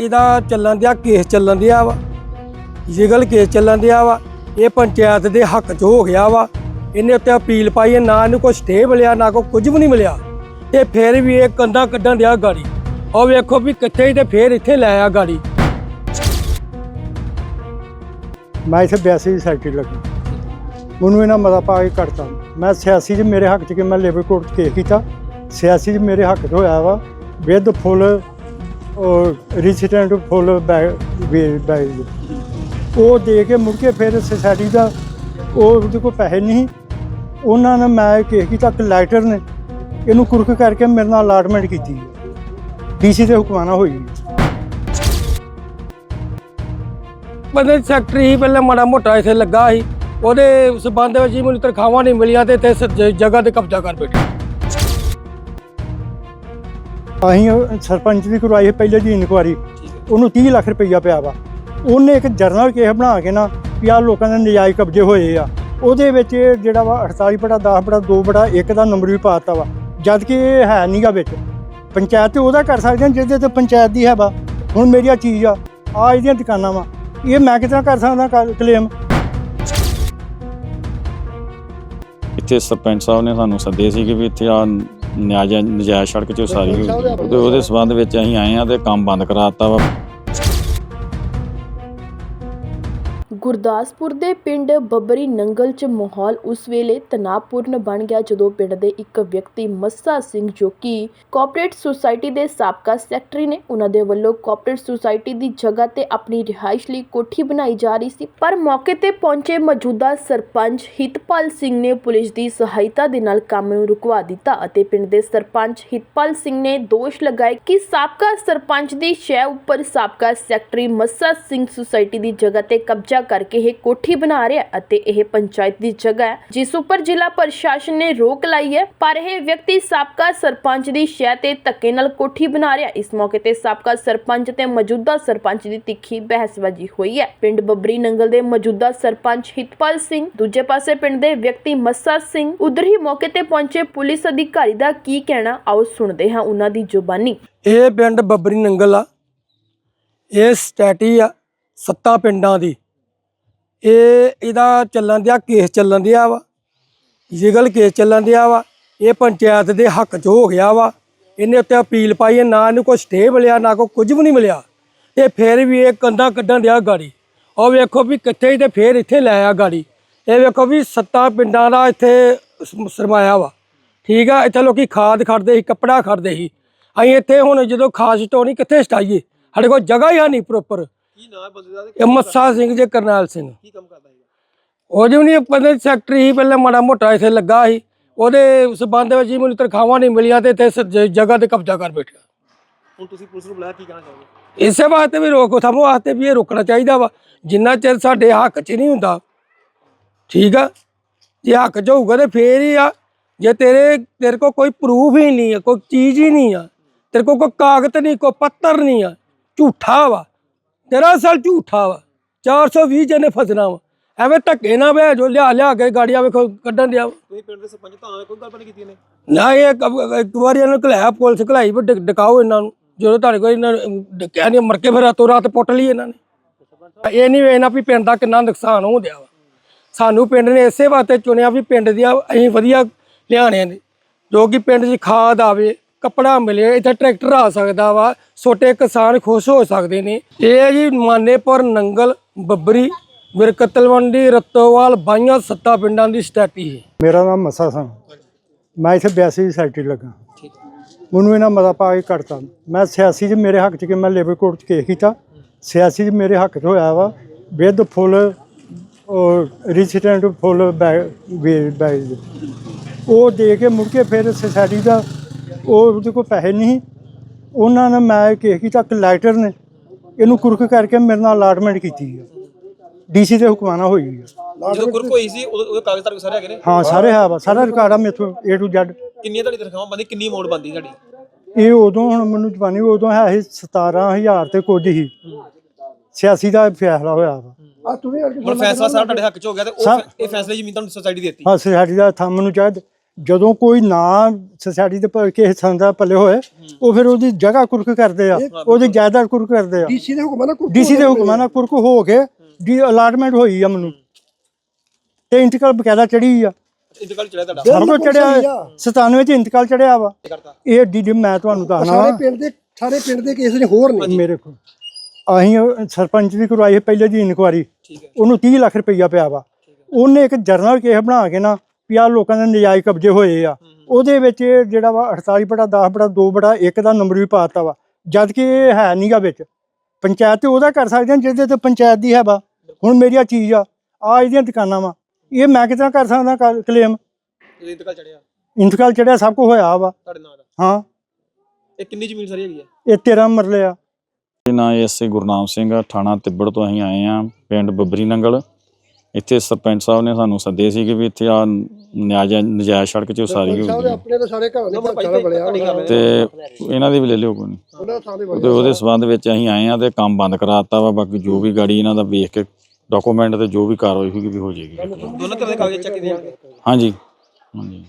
ਇਹਦਾ ਚੱਲਣ ਦਿਆ, ਕੇਸ ਚੱਲਣ ਦਿਆ ਵਾ। ਲੀਗਲ ਕੇਸ ਚੱਲਣ ਦਿਆ ਵਾ। ਇਹ ਪੰਚਾਇਤ ਦੇ ਹੱਕ 'ਚ ਹੋ ਗਿਆ ਵਾ। ਇਹਨੇ ਉੱਤੇ ਅਪੀਲ ਪਾਈ ਹੈ, ਨਾ ਇਹਨੂੰ ਕੋਈ ਸਟੇ ਮਿਲਿਆ, ਨਾ ਕੋਈ ਕੁਝ ਵੀ ਨਹੀਂ ਮਿਲਿਆ। ਤੇ ਫਿਰ ਵੀ ਇਹ ਕੰਦਾ ਕੱਢਣ ਦਿਆ ਗਾੜੀ। ਉਹ ਵੇਖੋ ਵੀ ਕਿੱਥੇ ਹੀ ਤੇ ਫਿਰ ਇੱਥੇ ਲੈ ਆ ਗਾੜੀ। ਮੈਂ ਇੱਥੇ 82 ਦੀ ਸੈਕਟਰੀ ਲੱਗੀ। ਮੈਨੂੰ ਇਹਨਾਂ ਮਤਾ ਪਾ ਕੇ ਕੱਢਤਾ। ਮੈਂ ਸਿਆਸੀ 'ਚ ਮੇਰੇ ਹੱਕ 'ਚ ਕਿ ਮੈਂ ਲੇਬਰ ਕੋਰਟ 'ਚ ਕੇਸ ਕੀਤਾ। ਸਿਆਸੀ 'ਚ ਮੇਰੇ ਹੱਕ 'ਚ ਹੋਇਆ ਵਾ। ਵਿਦ ਫੁੱਲ ਔਰ ਰੈਜ਼ੀਡੈਂਟ ਫੁੱਲ ਬੈਗ ਉਹ ਦੇ ਕੇ ਮੁੜ ਕੇ ਫਿਰ ਸੋਸਾਇਟੀ ਦਾ ਉਹ ਉਹਦੇ ਕੋਲ ਪੈਸੇ ਨਹੀਂ ਉਹਨਾਂ ਨੇ ਮੈਂ ਕਿਸੇ ਕਿ ਤੱਕ ਲਾਈਟਰ ਨੇ, ਇਹਨੂੰ ਕੁਰਕ ਕਰਕੇ ਮੇਰੇ ਨਾਲ ਅਲਾਟਮੈਂਟ ਕੀਤੀ ਡੀਸੀ ਦੇ ਹੁਕਮਾਨਾ ਹੋਈ ਬੰਦੇ ਸੈਕਟਰੀ ਸੀ, ਪਹਿਲਾਂ ਮਾੜਾ ਮੋਟਾ ਇੱਥੇ ਲੱਗਾ ਸੀ। ਉਹਦੇ ਸਬੰਧ ਵਿੱਚ ਮੈਨੂੰ ਤਨਖਾਹਾਂ ਨਹੀਂ ਮਿਲੀਆਂ ਤੇ ਇੱਥੇ ਜਗ੍ਹਾ ਤੇ ਕਬਜ਼ਾ ਕਰ ਬੈਠੇ। ਅਸੀਂ ਸਰਪੰਚ ਦੀ ਕਰਵਾਈ ਹੈ ਪਹਿਲੇ ਦੀ ਇਨਕੁਆਰੀ, ਉਹਨੂੰ 30 ਲੱਖ ਰੁਪਈਆ ਪਿਆ ਵਾ। ਉਹਨੇ ਇੱਕ ਜਰਨਲ ਕੇਸ ਬਣਾ ਕੇ ਨਾ ਵੀ ਆਹ ਲੋਕਾਂ ਦੇ ਨਜਾਇਜ਼ ਕਬਜ਼ੇ ਹੋਏ ਆ। ਉਹਦੇ ਵਿੱਚ ਜਿਹੜਾ ਵਾ 48 ਬੜਾ 10 ਬੜਾ 2 ਬੜਾ 1 ਦਾ ਨੰਬਰ ਵੀ ਪਾਤਾ ਵਾ। ਜਦ ਕਿ ਇਹ ਹੈ ਨਹੀਂਗਾ ਵਿੱਚ। ਪੰਚਾਇਤ ਤੇ ਉਹਦਾ ਕਰ ਸਕਦੇ ਆ, ਜਿਹਦੇ ਤੇ ਪੰਚਾਇਤ ਦੀ ਹੈ ਵਾ। ਹੁਣ ਮੇਰੀ ਆਹ ਚੀਜ਼ ਆ ਆ ਇਹਦੀਆਂ ਦੁਕਾਨਾਂ ਵਾ। ਇਹ ਮੈਂ ਕਿਤਨਾ ਕਰ ਸਕਦਾ ਕਲੇਮ? ਇੱਥੇ ਸਰਪੰਚ ਸਾਹਿਬ ਨੇ ਸਾਨੂੰ ਸੱਦੇ ਸੀ ਕਿ ਵੀ ਇੱਥੇ ਆ ਨਜਾਇਜ਼ ਨਜਾਇਜ਼ ਸੜਕ 'ਚ ਸਾਰੀ ਹੋਈ। ਉਹਦੇ ਉਹਦੇ ਸਬੰਧ ਵਿੱਚ ਅਸੀਂ ਆਏ ਆ ਤੇ ਕੰਮ ਬੰਦ ਕਰਾ ਦਿੱਤਾ ਵਾ। ਗੁਰਦਾਸਪੁਰ ਦੇ ਪਿੰਡ ਬੱਬਰੀ ਨੰਗਲ 'ਚ ਮਾਹੌਲ ਉਸ ਵੇਲੇ ਤਣਾਅਪੂਰਨ ਬਣ ਗਿਆ ਜਦੋਂ ਪਿੰਡ ਦੇ ਇੱਕ ਵਿਅਕਤੀ ਮੱਸਾ ਸਿੰਘ ਜੋ ਕਿ ਕੋਆਪਰੇਟ ਸੁਸਾਇਟੀ ਦੇ ਸਾਬਕਾ ਸੈਕਟਰੀ ਨੇ ਉਹਨਾਂ ਦੇ ਵੱਲੋਂ ਕੋਆਪਰੇਟ ਸੁਸਾਇਟੀ ਦੀ ਜਗ੍ਹਾ ਤੇ ਆਪਣੀ ਰਿਹਾਇਸ਼ ਲਈ ਕੋਠੀ ਬਣਾਈ ਜਾ ਰਹੀ ਸੀ। ਪਰ ਮੌਕੇ ਤੇ ਪਹੁੰਚੇ ਮੌਜੂਦਾ ਸਰਪੰਚ ਹਿਤਪਾਲ ਸਿੰਘ ਨੇ ਪੁਲਿਸ ਦੀ ਸਹਾਇਤਾ ਦੇ ਨਾਲ ਕੰਮ ਨੂੰ ਰੁਕਵਾ ਦਿੱਤਾ ਅਤੇ ਪਿੰਡ ਦੇ ਸਰਪੰਚ ਹਿਤਪਾਲ ਸਿੰਘ ਨੇ ਦੋਸ਼ ਲਗਾਏ ਕਿ ਸਾਬਕਾ ਸਰਪੰਚ ਦੀ ਸ਼ੈ ਉੱਪਰ ਸਾਬਕਾ ਸੈਕਟਰੀ ਮੱਸਾ ਸਿੰਘ ਸੁਸਾਇਟੀ ਦੀ ਜਗ੍ਹਾ ਤੇ ਕਬਜ਼ਾ ਕਰਕੇ ਇਹ ਕੋਠੀ ਬਣਾ ਰਿਹਾ ਅਤੇ ਇਹ ਪੰਚਾਇਤ ਦੀ ਜਗ੍ਹਾ ਹੈ, ਜਿਸ ਉੱਪਰ ਜ਼ਿਲ੍ਹਾ ਪ੍ਰਸ਼ਾਸਨ ਨੇ ਰੋਕ ਲਾਈ ਹੈ। ਪਰ ਇਹ ਵਿਅਕਤੀ ਸਾਬਕਾ ਸਰਪੰਚ ਦੀ ਸ਼ੈ ਤੇ ਧੱਕੇ ਨਾਲ ਕੋਠੀ ਬਣਾ ਰਿਹਾ ਇਸ ਮੌਕੇ ਤੇ ਸਾਬਕਾ ਸਰਪੰਚ ਤੇ ਮੌਜੂਦਾ ਸਰਪੰਚ ਦੀ ਤਿੱਖੀ ਬਹਿਸਬਾਜ਼ੀ ਹੋਈ ਹੈ। ਪਿੰਡ ਬੱਬਰੀ ਨੰਗਲ ਦੇ ਮੌਜੂਦਾ ਸਰਪੰਚ ਹਿਤਪਾਲ ਸਿੰਘ, ਦੂਜੇ ਪਾਸੇ ਪਿੰਡ ਦੇ ਵਿਅਕਤੀ ਮੱਸਾ ਸਿੰਘ। ਉਧਰ ਹੀ ਮੌਕੇ ਤੇ ਪਹੁੰਚੇ ਪੁਲਿਸ ਅਧਿਕਾਰੀ ਦਾ ਕੀ ਕਹਿਣਾ, ਆਓ ਸੁਣਦੇ ਹਾਂ ਉਹਨਾਂ ਦੀ ਜ਼ੁਬਾਨੀ। ਇਹ ਪਿੰਡ ਬੱਬਰੀ ਨੰਗਲ ਆ। ਇਹ ਸਟੈਟੀ ਆ, ਸੱਤਾ ਪਿੰਡਾਂ ਦੀ। ਇਹ ਇਹਦਾ ਚੱਲਣ ਦਿਆ, ਕੇਸ ਚੱਲਣ ਦਿਆ ਵਾ। ਲੀਗਲ ਕੇਸ ਚੱਲਣ ਦਿਆ ਵਾ। ਇਹ ਪੰਚਾਇਤ ਦੇ ਹੱਕ 'ਚ ਹੋ ਗਿਆ ਵਾ। ਇਹਨੇ ਉੱਤੇ ਅਪੀਲ ਪਾਈ ਹੈ, ਨਾ ਇਹਨੂੰ ਕੋਈ ਸਟੇ ਮਿਲਿਆ, ਨਾ ਕੋਈ ਕੁਝ ਵੀ ਨਹੀਂ ਮਿਲਿਆ। ਤੇ ਫਿਰ ਵੀ ਇਹ ਕੰਦਾ ਕੱਢਣ ਦਿਆ ਗਾੜੀ। ਉਹ ਵੇਖੋ ਵੀ ਕਿੱਥੇ ਹੀ ਤੇ ਫਿਰ ਇੱਥੇ ਲੈ ਆ ਗਾੜੀ। ਇਹ ਵੇਖੋ ਵੀ ਸੱਤਾ ਪਿੰਡਾਂ ਦਾ ਇੱਥੇ ਸਰਮਾਇਆ ਵਾ। ਠੀਕ ਆ, ਇੱਥੇ ਲੋਕੀ ਖਾਦ ਖੜਦੇ ਸੀ, ਕੱਪੜਾ ਖੜਦੇ ਸੀ। ਅਸੀਂ ਇੱਥੇ ਹੁਣ ਜਦੋਂ ਖਾਦ ਸਟੋਣੀ ਕਿੱਥੇ ਸਟਾਈਏ? ਸਾਡੇ ਕੋਲ ਜਗ੍ਹਾ ਹੀ ਹੈ ਨਹੀਂ ਪ੍ਰੋਪਰ ਕੀ ਨਾਮ ਹੈ ਬੰਦੇ ਦਾ ਤੇ ਇਹ ਮੱਸਾ ਸਿੰਘ ਜੇ ਕਰਨੈਲ ਸਿੰਘ। ਕੀ ਕੰਮ ਕਰਦਾ ਹੈਗਾ ਉਹ ਜਿਵੇਂ ਨਹੀਂ ਪੰਦੇ ਸੈਕਟਰੀ ਸੀ ਪਹਿਲਾਂ ਮਾੜਾ ਮੋਟਾ ਇੱਥੇ ਲੱਗਾ ਸੀ। ਉਹਦੇ ਸਬੰਧ ਵਿੱਚ ਹੀ ਮੈਨੂੰ ਤਨਖਾਹਾਂ ਨਹੀਂ ਮਿਲੀਆਂ ਤੇ ਇੱਥੇ ਸ- ਜ- ਜਗ੍ਹਾ ਤੇ ਕਬਜ਼ਾ ਕਰ ਬੈਠਾ ਹੁਣ ਤੁਸੀਂ ਪੁਲਿਸ ਨੂੰ ਬੁਲਾਇਆ ਕੀ ਕਹਿਣਾ ਚਾਹੋਗੇ? ਇਸੇ ਵਾਸਤੇ ਵੀ ਰੋਕ ਥਮ ਵਾਸਤੇ ਵੀ ਇਹ ਰੁਕਣਾ ਚਾਹੀਦਾ ਵਾ। ਜਿੰਨਾ ਚਿਰ ਸਾਡੇ ਹੱਕ 'ਚ ਨਹੀਂ ਹੁੰਦਾ ਠੀਕ ਆ? ਜੇ ਹੱਕ 'ਚ ਹੋਊਗਾ ਤੇ ਫੇਰ ਹੀ ਆ। ਜੇ ਤੇਰੇ ਤੇਰੇ ਕੋਲ ਕੋਈ ਪ੍ਰੂਫ ਹੀ ਨਹੀਂ ਆ ਕੋਈ ਚੀਜ਼ ਹੀ ਨਹੀਂ ਆ। ਤੇਰੇ ਕੋਲ ਕੋਈ ਕਾਗਜ਼ ਨਹੀਂ ਕੋਈ ਪੱਤਰ ਨਹੀਂ ਆ। ਝੂਠਾ ਵਾ। ਤੇਰਾ ਅਸਲ ਝੂਠਾ ਵਾ 420 ਜਣੇ ਫਸਣਾ ਵਾ। ਐਵੇਂ ਧੱਕੇ ਨਾ ਵੇ ਜੋ ਲਿਆ ਲਿਆ ਕੇ ਗਾੜੀਆਂ ਵੇਖੋ ਕੱਢਣ ਦਿਆ। ਤੁਸੀਂ ਪਿੰਡ ਦੇ ਸਰਪੰਚ ਤਾਂ ਕੋਈ ਗੱਲਬਾਤ ਨਹੀਂ ਕੀਤੀ ਇਹਨੇ? ਨਾ ਇਹ ਕ- ਇੱਕ ਵਾਰੀ ਇਹਨਾਂ ਨੂੰ ਘਲਾਇਆ ਪੁਲਿਸ ਘਲਾਈ ਵੀ ਡਕ- ਡਕਾਓ ਇਹਨਾਂ ਨੂੰ। ਜਦੋਂ ਤੁਹਾਡੇ ਕੋਲ ਇਹਨਾਂ ਨੇ ਡਕਿਆ ਨਹੀਂ ਮਰ ਕੇ ਫਿਰ ਰਾਤੋਂ ਰਾਤ ਪੁੱਟ ਲਈ ਇਹਨਾਂ ਨੇ। ਇਹ ਨਹੀਂ ਵੇਖਣਾ ਵੀ ਪਿੰਡ ਦਾ ਕਿੰਨਾ ਨੁਕਸਾਨ ਹੋ ਗਿਆ ਵਾ। ਸਾਨੂੰ ਪਿੰਡ ਨੇ ਇਸੇ ਵਾਸਤੇ ਚੁਣਿਆ ਵੀ ਪਿੰਡ ਦੀਆਂ ਅਸੀਂ ਵਧੀਆ ਲਿਆਣੇ ਨੇ। ਜੋ ਕਿ ਪਿੰਡ 'ਚ ਖਾਦ ਆਵੇ ਕੱਪੜਾ ਮਿਲੇ, ਇੱਥੇ ਟਰੈਕਟਰ ਆ ਸਕਦਾ ਵਾ, ਛੋਟੇ ਕਿਸਾਨ ਖੁਸ਼ ਹੋ ਸਕਦੇ ਨੇ। ਇਹ ਜੀ ਮਾਨੇਪੁਰ ਨੰਗਲ ਬੱਬਰੀ, ਵਿਰਕਤਲਵੰਡੀ, ਰਤੋਵਾਲ, ਬਾਈਆਂ ਸੱਤਾ ਪਿੰਡਾਂ ਦੀ ਸਟੈਟੀ ਹੈ। ਮੇਰਾ ਨਾਮ ਮਸਾ ਸਿੰਘ। ਮੈਂ ਇੱਥੇ 82 ਦੀ ਸੈਕਟਰੀ ਲੱਗਾ। ਮੈਨੂੰ ਇਹਨਾਂ ਮਤਾ ਪਾ ਕੇ ਕੱਢਤਾ ਮੈਂ ਸਿਆਸੀ 'ਚ ਮੇਰੇ ਹੱਕ 'ਚ ਕਿ ਮੈਂ ਲੇਬਰ ਕੋਰਟ 'ਚ ਕੇਸ ਕੀਤਾ। ਸਿਆਸੀ 'ਚ ਮੇਰੇ ਹੱਕ 'ਚ ਹੋਇਆ ਵਾ। ਵਿਦ ਫੁੱਲ ਔਰ ਫੁੱਲ ਬੈਗ ਉਹ ਦੇ ਕੇ ਮੁੜ ਕੇ ਫਿਰ ਸੋਸਾਇਟੀ ਦਾ ਉਹ ਉਹਦੇ ਕੋਲ ਪੈਸੇ ਨਹੀਂ ਉਹਨਾਂ ਨੇ ਮੈਂ ਕੇਸ ਕੀਤਾ ਕਲੈਕਟਰ ਨੇ ਇਹਨੂੰ ਕੁਰਕ ਕਰਕੇ ਮੇਰੇ ਨਾਲ ਅਲਾਟਮੈਂਟ ਕੀਤੀ ਡੀਸੀ ਦੇ ਹੁਕਮਾਨਾ ਹੋਈ ਹੈ ਜਦੋਂ ਗੁਰਕ ਹੋਈ ਸੀ ਉਹਦੇ ਉਹਦੇ ਕਾਗਜ਼ ਤੁਹਾਡੇ ਸਾਰੇ ਹੈਗੇ ਨੇ? ਹਾਂ ਸਾਰੇ ਹੈ ਵਾ। ਸਾਰਾ ਰਿਕਾਰਡ ਆ ਮੇਥੋਂ A to Z ਕਿੰਨੀਆਂ ਤੁਹਾਡੀ ਤਨਖਾਹਾਂ ਬੰਦੀ ਕਿੰਨੀ ਅਮਾਉਂਟ ਬੰਦੀ ਤੁਹਾਡੀ? ਇਹ ਉਦੋਂ ਹੁਣ ਮੈਨੂੰ ਜਵਾਨੀ ਉਦੋਂ ਹੈ ਸੀ 17000 ਤੇ ਕੁਝ ਹੀ ਸਿਆਸੀ ਦਾ ਫੈਸਲਾ ਹੋਇਆ ਵਾ। ਹੁਣ ਫੈਸਲਾ ਸਾਰਾ ਤੁਹਾਡੇ ਹੱਕ 'ਚ ਹੋ ਗਿਆ ਤੇ ਉਹ ਫੈ- ਇਹ ਫੈਸਲੇ ਜ਼ਮੀਨ ਤੁਹਾਨੂੰ ਸੋਸਾਇਟੀ ਦਿੱਤੀ ਹਾਂ ਸੋਸਾਇਟੀ ਦਾ ਥੰਮ ਨੂੰ ਚਾਹਦ ਜਦੋਂ ਕੋਈ ਨਾ ਸੋਸਾਇਟੀ ਦੇ ਪ- ਕਿਸੇ ਸੰਦ ਦਾ ਪੱਲੇ ਹੋਏ ਉਹ ਫਿਰ ਉਹਦੀ ਜਗ੍ਹਾ ਕੁਰਕ ਕਰਦੇ ਆ ਉਹਦੀ ਜਾਇਦਾਦ ਕੁਰਕ ਕਰਦੇ ਆ। ਡੀਸੀ ਦੇ ਹੁਕਮਾਂ ਨਾਲ ਡੀਸੀ ਦੇ ਹੁਕਮਾਂ ਨਾਲ ਕੁਰਕ ਹੋ ਕੇ ਡੀ ਅਲਾਟਮੈਂਟ ਹੋਈ ਆ ਮੈਨੂੰ। ਤੇ ਇੰਤਕਾਲ ਬਕਾਇਦਾ ਚੜੀ ਆ। ਇੰਤਕਾਲ ਚੜਿਆ ਤੁਹਾਡਾ? ਸਭ ਕੁਝ ਚੜਿਆ 97 ਚ ਇੰਤਕਾਲ ਚੜਿਆ ਵਾ। ਇਹ ਡੀ ਡੀ ਮੈਂ ਤੁਹਾਨੂੰ ਦੱਸਣਾ ਸਾਰੇ ਪਿੰਡ ਦੇ ਸਾਰੇ ਪਿੰਡ ਦੇ ਕੇਸ ਨੇ ਹੋਰ ਨੇ। ਮੇਰੇ ਕੋਲ। ਅਸੀਂ ਸਰਪੰਚ ਦੀ ਕਰਵਾਈ ਸੀ ਪਹਿਲੇ ਦੀ ਇਨਕੁਆਰੀ। ਉਹਨੂੰ 30 ਲੱਖ ਰੁਪਈਆ ਪਿਆ ਵਾ। ਉਹਨੇ ਇੱਕ ਜਰਨਲ ਕੇਸ ਬਣਾ ਕੇ ਨਾ ਵੀ ਲੋਕਾਂ ਦੇ ਨਜਾਇਜ਼ ਕਬਜ਼ੇ ਹੋਏ ਆ। ਉਹਦੇ ਵਿੱਚ ਜਿਹੜਾ ਵਾ 48 ਬਟਾ 10 ਬਟਾ 2 ਬਟਾ 1 ਦਾ ਨੰਬਰ ਵੀ ਪਾਤਾ ਵਾ। ਜਦ ਕਿ ਇਹ ਹੈ ਨਹੀਂਗਾ ਵਿੱਚ। ਪੰਚਾਇਤ ਤੇ ਉਹਦਾ ਕਰ ਸਕਦੇ ਆ ਜਿਹਦੇ ਤੇ ਪੰਚਾਇਤ ਦੀ ਹੈ ਵਾ ਹੁਣ ਮੇਰੀ ਆ ਚੀਜ਼ ਆ ਆ ਇਹਦੀਆਂ ਦੁਕਾਨਾਂ ਵਾ। ਇਹ ਮੈਂ ਕਿਤਨਾ ਕਰ ਸਕਦਾ ਕਲੇਮ ਇੰਤਕਾਲ ਚੜਿਆ ਇੰਤਕਾਲ ਚੜਿਆ ਸਭ ਕੁਝ ਹੋਇਆ ਵਾ। ਤੁਹਾਡੇ ਹਾਂ। ਇਹ ਕਿੰਨੀ ਜ਼ਮੀਨ ਸਾਰੀ ਹੈਗੀ ਹੈ ਇਹ 13 ਮਰਲੇ ਆ। ਨਾ ਐਸਏ ਗੁਰਨਾਮ ਸਿੰਘ ਆ, ਥਾਣਾ ਤਿੱਬੜ ਤੋਂ ਅਸੀਂ ਆਏ ਆ ਪਿੰਡ ਬੱਬਰੀ ਨੰਗਲ। ਇੱਥੇ ਸਰਪੰਚ ਸਾਹਿਬ ਨੇ ਸਾਨੂੰ ਸੱਦੇ ਸੀ ਕਿ ਵੀ ਇੱਥੇ ਆ ਨਿਆਜਾ ਨਜਾਇਜ਼ ਸੜਕ 'ਚ ਉਸਾਰੀ ਹੋਈ ਹੈ ਆਪਣੇ ਤਾਂ ਸਾਰੇ ਘਰਾਂ ਦੇ ਨੰਬਰ ਘਰ ਬਲਿਆ ਤੁਹਾਡੀ ਗੱਲ ਹੈ। ਤੇ ਇਹਨਾਂ ਦੀ ਵੀ ਲੈ ਲਿਓ ਕੋਈ ਨਹੀਂ। ਉਹਨਾਂ ਥਾਂ ਦੇ ਤੇ ਉਹਦੇ ਸਬੰਧ ਵਿੱਚ ਅਸੀਂ ਆਏ ਆ ਤੇ ਕੰਮ ਬੰਦ ਕਰਾਤਾ ਵਾ ਬਾਕੀ ਜੋ ਵੀ ਗਾੜੀ ਇਹਨਾਂ ਦਾ ਵੇਖ ਕੇ ਡਾਕੂਮੈਂਟ ਤੇ ਜੋ ਵੀ ਕਾਰਵਾਈ ਹੋਈ ਵੀ ਹੋ ਜਾਏਗੀ। ਦੋਨਾਂ ਤਰ੍ਹਾਂ ਦੇ ਕਾਗਜ਼ ਚੈੱਕ ਹਾਂਜੀ ਹਾਂਜੀ।